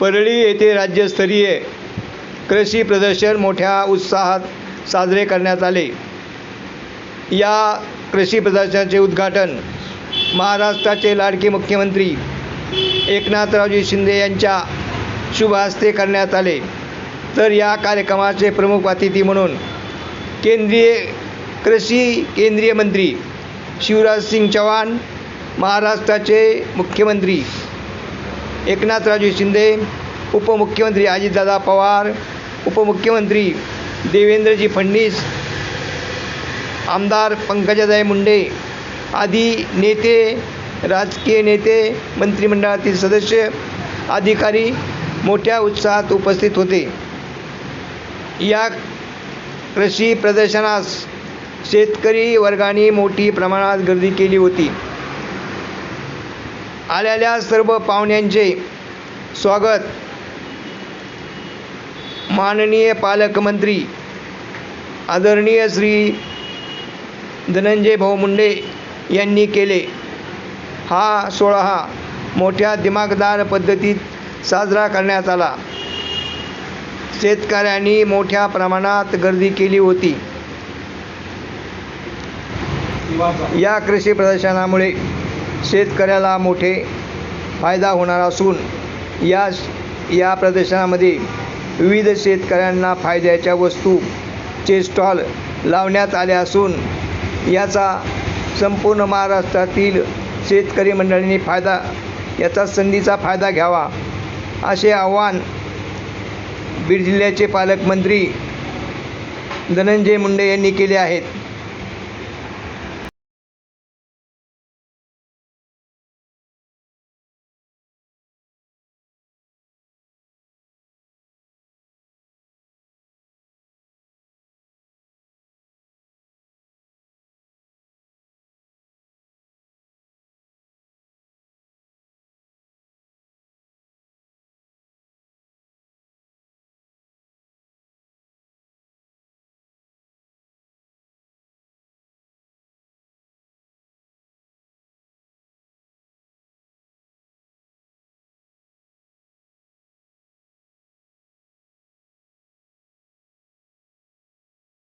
परळी येथे राज्यस्तरीय कृषी प्रदर्शन मोठ्या उत्साहात साजरे करण्यात आले. या कृषी प्रदर्शनाचे उद्घाटन महाराष्ट्राचे लाडके मुख्यमंत्री एकनाथरावजी शिंदे यांच्या शुभ हस्ते करण्यात आले. तर या कार्यक्रमाचे प्रमुख अतिथी म्हणून केंद्रीय कृषी केंद्रीय मंत्री शिवराज सिंग चौहान महाराष्ट्राचे मुख्यमंत्री एकनाथराजू शिंदे उपमुख्यमंत्री अजितदादा पवार उपमुख्यमंत्री देवेंद्रजी फडणीस आमदार पंकजाताई मुंडे आदी नेते राजकीय नेते मंत्रिमंडळातील सदस्य अधिकारी मोठ्या उत्साहात उपस्थित होते. या कृषी प्रदर्शनास शेतकरी वर्गाने मोठी प्रमाणात गर्दी केली होती. आलेल्या सर्व पाहुण्यांचे स्वागत. माननीय पालकमंत्री आदरणीय श्री धनंजय भाऊ मुंडे यांनी केले. हा सोहळा मोठ्या दिमागदार पद्धतीत साजरा करण्यात आला. शेतकऱ्यांनी मोठ्या प्रमाणात गर्दी केली होती. या कृषी प्रदर्शनामुळे शेतकऱ्याला मोठे फायदा होणार असून या या प्रदर्शनामध्ये विविध शेतकऱ्यांना फायद्याच्या वस्तूचे स्टॉल लावण्यात आले असून याचा संपूर्ण महाराष्ट्रातील शेतकरी मंडळींनी फायदा याचा संधीचा फायदा घ्यावा असे आव्हान बीड जिल्ह्याचे पालकमंत्री धनंजय मुंडे यांनी केले आहेत.